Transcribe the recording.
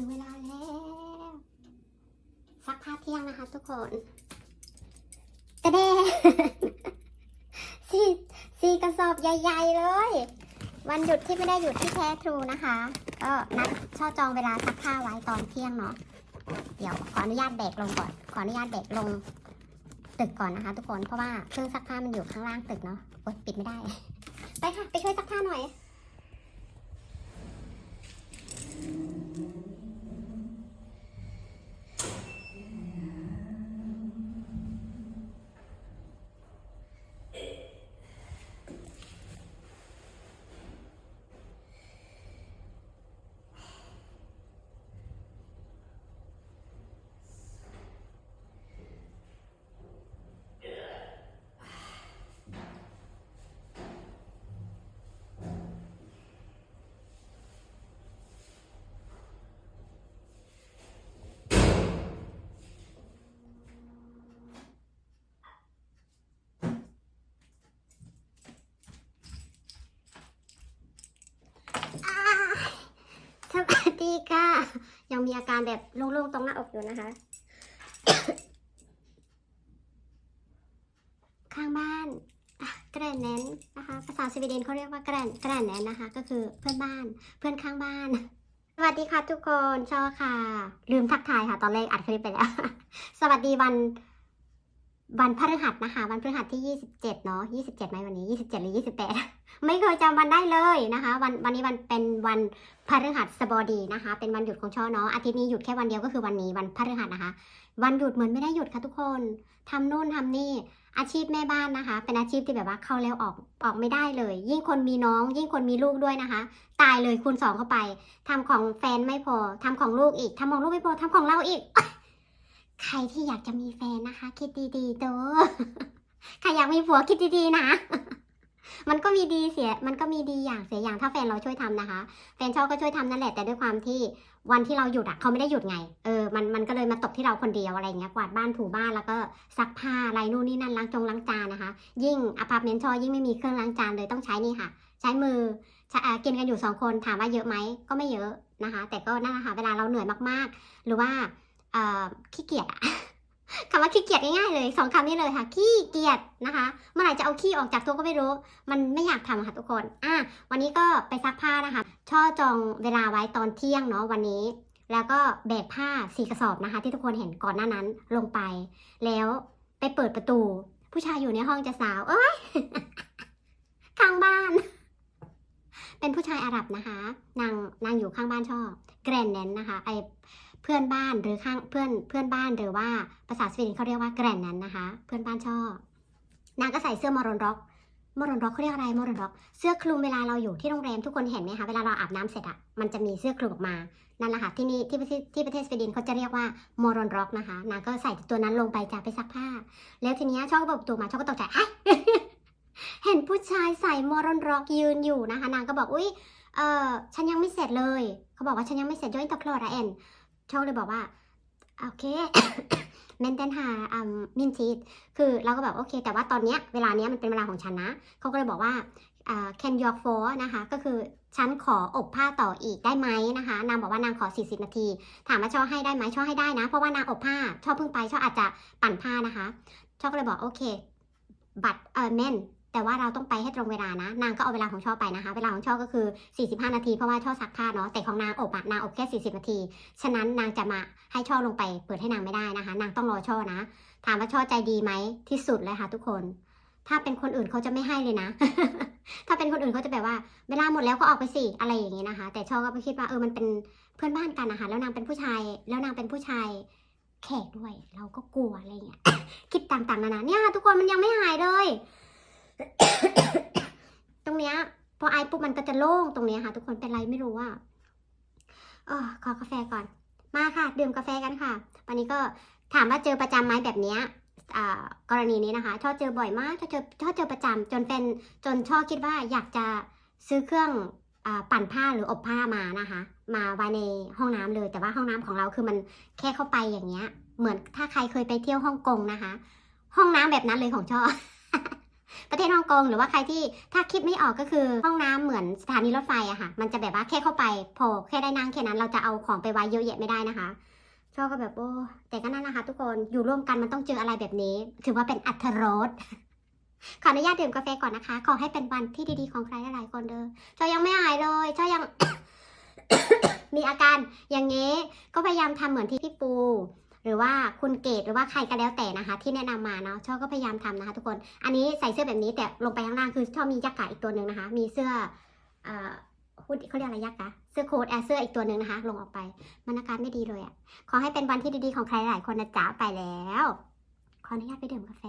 ถึงเวลาแล้วซักผ้าเที่ยงนะคะทุกคนตะเดสี่สี่กระสอบใหญ่ๆเลย วันหยุดที่ไม่ได้หยุดที่แท้ทรูนะคะ ก็นัดช่อจองเวลาซักผ้าไว้ตอนเที่ยงเนาะเดี๋ยวขออนุญาตแบกลงก่อน ขออนุญาตแบกลงตึกก่อนนะคะทุกคน เพราะว่าเครื่องซักผ้ามันอยู่ข้างล่างตึกเนาะโอ๊ยปิดไม่ได้ ไปค่ะ ไปช่วยซักผ้าหน่อย อ่าสวัส ดีค่ะ ยังมีอาการแบบโล่งๆตรงหน้าอกอยู่นะคะ ข้างบ้านแกรนแนนนะคะ ภาษาสวีเดนเขาเรียกว่าแกรนแกรนแนนนะคะ ก็คือเพื่อนบ้าน เพื่อนข้างบ้าน สวัสดีค่ะทุกคนชอค่ะ ลืมทักทายค่ะ ตอนแรกอัดคลิปไปแล้ว สวัสดีวัน วันพฤหัสนะคะ วันพฤหัสที่ 27 เนาะ27ไหมวันนี้ 27 หรือ 28 ไม่เคยจำวันได้เลยนะคะ วันวันนี้วันเป็นวันพฤหัสบดีนะคะ เป็นวันหยุดของช่อเนาะอาทิตย์นี้หยุดแค่วันเดียวก็คือวันนี้วันพฤหัสนะคะ วันหยุดเหมือนไม่ได้หยุดค่ะทุกคนทำนู่นทำนี่อาชีพแม่บ้านนะคะ เป็นอาชีพที่แบบว่าเข้าแล้วออกออกไม่ได้เลย ยิ่งคนมีน้อง ยิ่งคนมีลูกด้วยนะคะ ตายเลยคูณสองเข้าไปทำของแฟนไม่พอทำของลูกอีกทำของลูกไม่พอทำของเราอีก ใครที่อยากจะมีแฟนนะคะ คิดดีๆด้อใครอยากมีผัวคิดดีๆนะ มันก็มีดีเสีย มันก็มีดีอย่างเสียอย่างถ้าแฟนเราช่วยทำนะคะ แฟนชอบก็ช่วยทำนั่นแหละแต่ด้วยความที่วันที่เราหยุดอะเขาไม่ได้หยุดไง เออ มัน มันก็เลยมาตกที่เราคนเดียวอะไรเงี้ย กวาดบ้านถูบ้านแล้วก็ซักผ้าอะไรนู่นนี่นั่นล้างจงล้างจานนะคะ ยิ่งอพาร์ตเมนต์ชอยิ่งไม่มีเครื่องล้างจานเลยต้องใช้นี่ค่ะ ใช้มือกินกันอยู่สองคนถามว่าเยอะไหมก็ไม่เยอะนะคะ แต่ก็นั่นแหละค่ะเวลาเราเหนื่อยมากๆ หรือว่า ขี้เกียจอะคำว่าขี้เกียจง่ายๆเลยสองคำนี้เลยค่ะขี้เกียจนะคะ เมื่อไหร่จะเอาขี้ออกจากตัวก็ไม่รู้ มันไม่อยากทำค่ะทุกคนอะวันนี้ก็ไปซักผ้านะคะ ช่อจองเวลาไว้ตอนเที่ยงเนาะวันนี้ แล้วก็แบกผ้าสีกระสอบนะคะ ที่ทุกคนเห็นก่อนหน้านั้นลงไป แล้วไปเปิดประตู ผู้ชายอยู่ในห้องจะสาว เอ้ยข้างบ้าน เป็นผู้ชายอาหรับนะคะนางนางอยู่ข้างบ้านช่อแกรนแนนนะคะไอ เพื่อนบ้านหรือข้างเพื่อนเพื่อนบ้านหรือว่าภาษาสวีเดนเขาเรียกว่าแกรนแนนนะคะ เพื่อนบ้านช่อนางก็ใส่เสื้อมอรอนร็อกมอรอนร็อกเขาเรียกอะไรมอรอนร็อก เสื้อคลุมเวลาเราอยู่ที่โรงแรมทุกคนเห็นไหมคะเวลาเราอาบน้ำเสร็จอะมันจะมีเสื้อคลุมออกมานั่นแหละค่ะที่นี่ที่ประเทศที่ประเทศสวีเดนเขาจะเรียกว่ามอรอนร็อกนะคะนางก็ใส่ตัวนั้นลงไปจะไปซักผ้า แล้วทีนี้ชอบก็เปิดประตูมาชอบก็ตกใจเห็นผู้ชายใส่มอรอนร็อกยืนอยู่นะคะ นางก็บอกอุ้ยเออฉันยังไม่เสร็จเลย เขาบอกว่าฉันยังไม่เสร็จย้อยตะคลอระเอ็น ชอบเลยบอกว่าโอเคเมนเทนหาอ่ามินทีคือเราก็แบบโอเค แต่ว่าตอนเนี้ยเวลาเนี้ยมันเป็นเวลาของฉันนะ เขาก็เลยบอกว่าอ่า can you for นะคะ ก็คือฉันขออบผ้าต่ออีกได้ไหมนะคะ นางบอกว่านางขอ 40 นาที ถามว่าช่อให้ได้ไหมช่อให้ได้นะ เพราะว่านางอบผ้าช่อเพิ่งไปช่ออาจจะปั่นผ้านะคะ ช่อก็เลยบอกโอเคบัตรเออเมน แต่ว่าเราต้องไปให้ตรงเวลานะ นางก็เอาเวลาของช่อไปนะคะ เวลาของช่อก็คือ 45 นาที เพราะว่าช่อซักผ้าเนาะ แต่ของนางอบอะนางอบแค่ 40 นาที ฉะนั้นนางจะมาให้ช่อลงไป เปิดให้นางไม่ได้นะคะ นางต้องรอช่อนะ ถามว่าช่อใจดีไหมที่สุดเลยค่ะ ทุกคน ถ้าเป็นคนอื่นเขาจะไม่ให้เลยนะ ถ้าเป็นคนอื่นเขาจะแบบว่า เวลาหมดแล้วก็ออกไปสิ อะไรอย่างนี้นะคะ แต่ช่อก็ไปคิดว่าเออ มันเป็นเพื่อนบ้านกันนะคะ แล้วนางเป็นผู้ชาย แล้วนางเป็นผู้ชายแขกด้วย เราก็กลัวอะไรอย่างเงี้ย คิดต่างๆนานาเนี่ยค่ะทุกคนมันยังไม่หายเลย ตรงเนี้ยพอไอปุ๊บมันก็จะโล่งตรงเนี้ยค่ะ ทุกคนเป็นไรไม่รู้ว่าเออขอกาแฟก่อน มาค่ะ ดื่มกาแฟกันค่ะ วันนี้ก็ถามว่าเจอประจำไหมแบบเนี้ยกรณีนี้นะคะชอบเจอบ่อยมากชอบเจอชอบเจอประจำจนเป็นจนชอบคิดว่าอยากจะซื้อเครื่องอปั่นผ้าหรืออบผ้ามานะคะ มาไว้ในห้องน้ำเลย แต่ว่าห้องน้ำของเราคือมันแค่เข้าไปอย่างเงี้ย เหมือนถ้าใครเคยไปเที่ยวฮ่องกงนะคะ ห้องน้ำแบบนั้นเลยของชอบ ประเทศฮ่องกงหรือว่าใครที่ถ้าคิดไม่ออกก็คือห้องน้ำเหมือนสถานีรถไฟอะค่ะ มันจะแบบว่าแค่เข้าไปโผล่แค่ได้นั่งแค่นั้น เราจะเอาของไปไว้เยอะแยะไม่ได้นะคะชอบก็แบบโอ้แต่ก็นั่นนะคะ ทุกคนอยู่ร่วมกันมันต้องเจออะไรแบบนี้ ถือว่าเป็นอัธรสขออนุญาตดื่มกาแฟก่อนนะคะ ขอให้เป็นวันที่ดีๆของใครหลายๆคนเด้อชอยังไม่หายเลยชอยังมีอาการอย่างนี้ก็พยายามทำเหมือนที่พี่ปู หรือว่าคุณเกดหรือว่าใครก็แล้วแต่นะคะ ที่แนะนำมาเนาะชอบก็พยายามทำนะคะ ทุกคนอันนี้ใส่เสื้อแบบนี้แต่ลงไปข้างล่างคือชอบมียักษ์กะอีกตัวหนึ่งนะคะ มีเสื้อเอ่อฮูดเขาเรียกอะไรยักษ์กะเสื้อโค้ทแอร์เสื้ออีกตัวหนึ่งนะคะ ลงออกไปมันอาการไม่ดีเลยอะ่ะขอให้เป็นวันที่ดีๆของใครหลายคนนะจ๊ะไปแล้วขออนุญาตไปดื่มกาแฟ